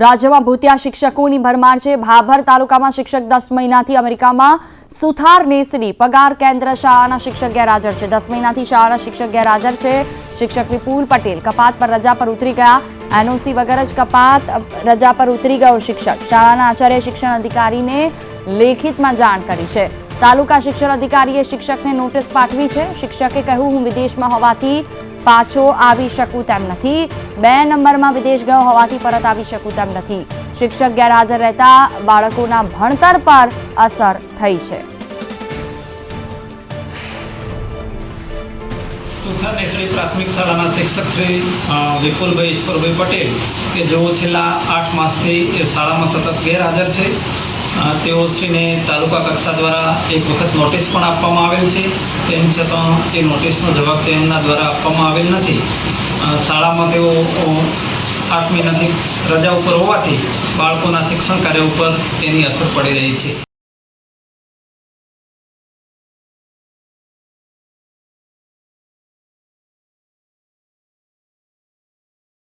રાજ્યમાં ભૂતિયા શિક્ષકોની ભરમાર છે. ભાભર તાલુકામાં શિક્ષક દસ મહિનાથી અમેરિકામાં સુથાર નેસડી પગાર કેન્દ્ર શાળાના શિક્ષક ગેરહાજર છે. દસ મહિનાથી શાળાના શિક્ષક ગેરહાજર છે. શિક્ષક વિપુલ પટેલ કપાત પર રજા પર ઉતરી ગયા. એનઓસી વગર જ કપાત રજા પર ઉતરી ગયો શિક્ષક. શાળાના આચાર્ય શિક્ષણ અધિકારીને લેખિતમાં જાણ કરી છે. તાલુકા શિક્ષણ અધિકારીએ શિક્ષકને નોટિસ પાઠવી છે. શિક્ષકે કહ્યું, હું વિદેશમાં હોવાથી પાછો આવી શકું તેમ નથી. બે નંબરમાં વિદેશ ગયો હોવાથી પરત આવી શકું તેમ નથી. શિક્ષક ગેરહાજર રહેતા બાળકોના ભણતર પર અસર થઈ છે. સુથાર નેસડી પ્રાથમિક શાળાના શિક્ષક શ્રી વિપુલભાઈ ઈશ્વરભાઈ પટેલ, કે જેઓ છેલ્લા આઠ માસથી એ શાળામાં સતત ગેરહાજર છે. તેઓ શ્રીને તાલુકા કક્ષા દ્વારા એક વખત નોટિસ પણ આપવામાં આવેલ છે. તેમ છતાં એ નોટિસનો જવાબ તેમના દ્વારા આપવામાં આવેલ નથી. શાળામાં તેઓ આઠ મહિનાથી રજા ઉપર હોવાથી બાળકોના શિક્ષણ કાર્ય ઉપર તેની અસર પડી રહી છે.